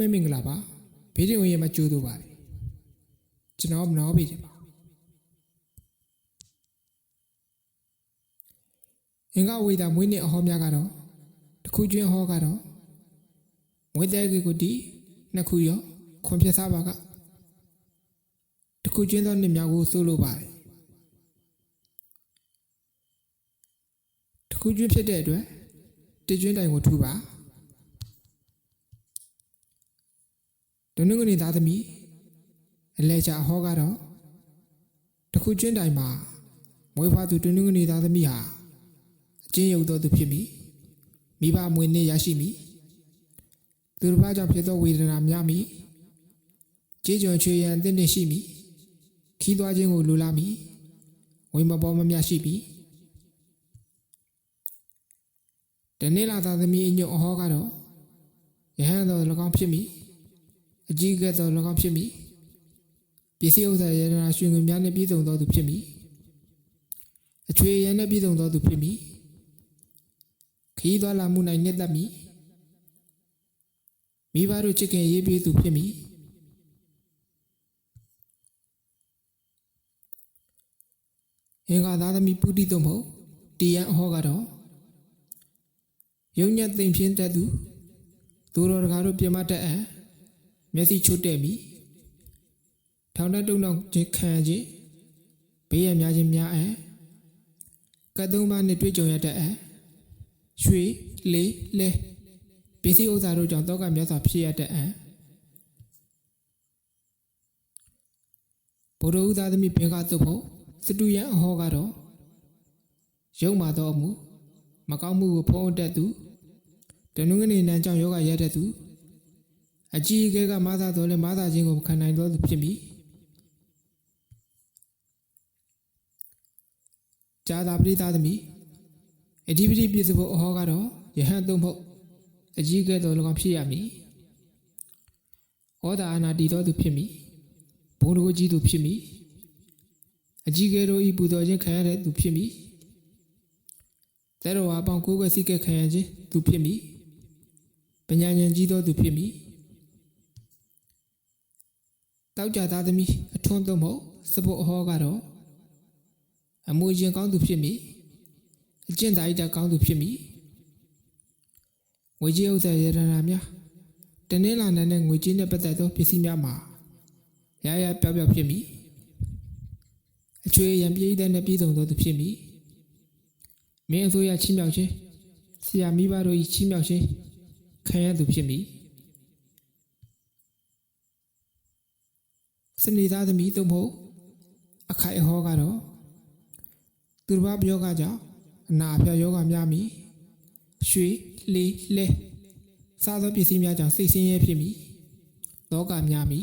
မင်္ဂလာပါဘေးတင်ဝင်ရမှာကြိုးတို့ပါတယ်ကျွန်တော်မနောပေးတယ်ပါအင်္ဂဝေဒမွေးနေ့အဟောများကတော့တစ်ခုချင်းအဟောကတော့မွေးတဲ့ကေကိုဒီနှစ်ခုရောခွန်ပြစားပါကတစ်ခုချင်းသောနှစ်များကိုစိုးလို့ပါတယ်တစ်ခုချင်းဖြစ်တဲ့အတွက်တကျွင်းတိုင်ကိုထူပါ ဒုနုကနေသားသမီးအလဲချာဟောကတော့တခုချင်းတိုင်မှာမွေးဖွားသူဒုနုကနေသားသမီးဟာအချင်းရုပ်တော်သူဖြစ်မိမိဘမွေနေရရှိမိသူတစ်ပါးကြောင့်ဖြစ်သောဝေဒနာများမိကြေးကြော်ချွေရန်အသင့်နှင့်ရှိမိခီးသွားခြင်းကိုလိုလားမိဝိမပေါ်မမြရှိမိတနေ့လာသားသမီးအညွတ်အဟောကတော့ယဟန်တော်၎င်းဖြစ်မိ အကြီးကဲ့သို့၎င်းဖြစ်မိပစ္စည်းဥစ္စာယေနာရွှေငွေများနှင့်ပြည့်စုံသောသူဖြစ်မိအချွေရန်နှင့်ပြည့်စုံသောသူဖြစ်မိခီးသွားလာမှု၌နှစ်သက်မိမိဘတို့ချစ်ခင်ရေးပေးသူဖြစ်မိအင်္ဂါသားသမီးပုတိတုံမဟုတ်တီယန်အဟောကတော့ယုံညက်သိမ့်ဖြင်းတတ်သူသူတော်တကားတို့ပြမတတ်အံ့ မျက်စိချွတ်တဲ့မိထောင်နဲ့တုံတော့ခြင်းခံရခြင်းဘေးရများခြင်းများအံ့ကတ်သုံးပါးနဲ့တွေ့ကြုံရတဲ့အံ့ရွှေလေးလဲပစ္စည်းဥစ္စာတို့ကြောင့်တောကမြတ်စွာဖြစ်ရတဲ့အံ့ဘုရားဥသားသမီးဘင်္ဂသုတ်ဖို့စတူရန်အဟောကတော့ရုံမာတော့အမှုမကောင်းမှုကိုဖုံးတတ်သူတနုငနေနံကြောင့်ယောဂရတတ်သူ အကြီးအကဲကမာသာတော်လဲမာသာချင်းကိုခံနိုင်တော်သူဖြစ်ပြီဇာတာပရိသသမီအဓိပတိပြည့်စုံဖို့အဟောကတော့ယဟန်သုံးဖို့အကြီးအကဲတော်၎င်းဖြစ်ရမည်ဩဒါအာနာတည်တော်သူဖြစ်မည်ဘုံတော်ကြီးသူဖြစ်မည်အကြီးအကဲတို့ဤပူတော်ခြင်းခံရတဲ့သူဖြစ်မည်တဲတော်အပေါင်းကိုယ်ွယ်စိတ်ကဲခံရခြင်းသူဖြစ်မည်ပညာဉာဏ်ကြီးတော်သူဖြစ်မည် တောက်ကြသားသမီးအထွန်းသုံးဖို့စပုတ်အဟောကတော့အမွေရင်ကောင်းသူဖြစ်မိအကျင့်သာဣတကောင်းသူဖြစ်မိငွေကြေးဥစ္စာရတနာများတနင်္လာနေ့နဲ့ငွေကြေးနဲ့ပတ်သက်သောပစ္စည်းများမှာရရပြောက်ပြောက်ဖြစ်မိအချွေရံပြည့်တဲ့နဲ့ပြည်စုံသောသူဖြစ်မိမင်းအစိုးရချင်းမြောက်ခြင်းဆရာမိဘတို့၏ချင်းမြောက်ခြင်းခံရသူဖြစ်မိ စနေသားသမီးတို့မဟုတ်အခိုင်အဟောကတော့သူတစ်ပါးပြောကကြောင့်အနာအဖျော်ယောဂများမိရွှေလေးလဲစားသောပစ္စည်းများကြောင့်စိတ်ဆင်းရဲဖြစ်မိလောကများမိ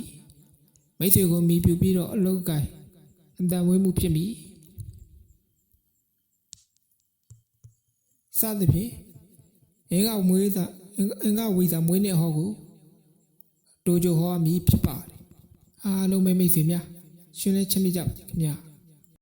မိတ်ဆွေကိုမိပြူပြီးတော့အလုတ်ကိုင်အတန်မွေးမှုဖြစ်မိစသဖြင့်အင်္ဂမွေးသာအင်္ဂဝိသာမွေးနေဟောကိုတိုးကြဟောမိဖြစ်ပါတယ် အားလုံးပဲမိတ်ဆွေများရှင်လည်းချစ်မိကြပါစေခင်ဗျာ